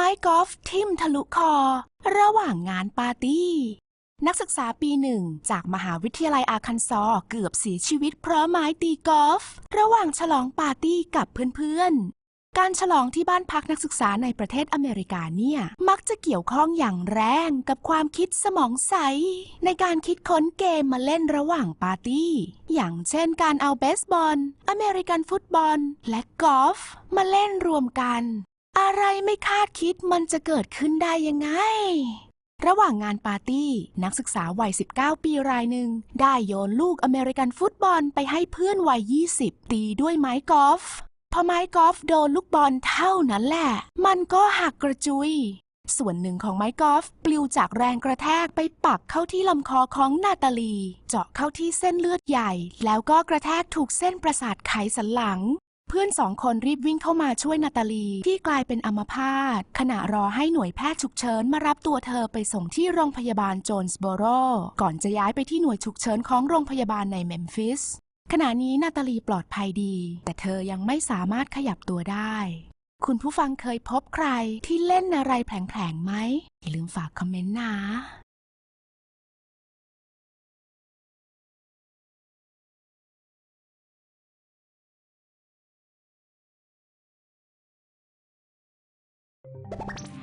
ม้กอล์ฟทิ่มทะลุคอ ระหว่างงานปาร์ตี้ นักศึกษาปีหนึ่งจากมหาวิทยาลัยอาคันซอร์เกือบเสียชีวิตเพราะไม้ตีกอล์ฟระหว่างฉลองปาร์ตี้กับเพื่อนๆ การฉลองที่บ้านพักนักศึกษาในประเทศอเมริกาเนี่ย มักจะเกี่ยวข้องอย่างแรงกับความคิดสมองใส ในการคิดค้นเกมมาเล่นระหว่างปาร์ตี้ อย่างเช่นการเอาเบสบอล อเมริกันฟุตบอล และกอล์ฟมาเล่นรวมกัน อะไรไม่คาดคิดมันจะเกิดขึ้นได้ยังไง ระหว่างงานปาร์ตี้ นักศึกษาวัย 19 ปีรายหนึ่ง ได้โยนลูกอเมริกันฟุตบอลไปให้เพื่อนวัย 20 ตีด้วยไม้กอล์ฟพอไม้กอล์ฟโดนลูกบอลเท่านั้นแหละ มันก็หักกระจุย ส่วนหนึ่งของไม้กอล์ฟปลิวจากแรงกระแทกไปปักเข้าที่ลำคอของนาตาลี เจาะเข้าที่เส้นเลือดใหญ่ แล้วก็กระแทกถูกเส้นประสาทไขสันหลัง เพื่อนสองคนรีบวิ่งเข้ามาช่วยนาตาลีที่กลายเป็นอัมพาตขณะรอให้หน่วยแพทย์ฉุกเฉินมารับตัวเธอไปส่งที่โรงพยาบาลโจนส์โบโรก่อนจะย้ายไปที่หน่วยฉุกเฉินของโรงพยาบาลในเมมฟิสขณะนี้นาตาลีปลอดภัยดี แต่เธอยังไม่สามารถขยับตัวได้ คุณผู้ฟังเคยพบใครที่เล่นอะไรแผลงๆไหมอย่าลืมฝากคอมเมนต์นะ you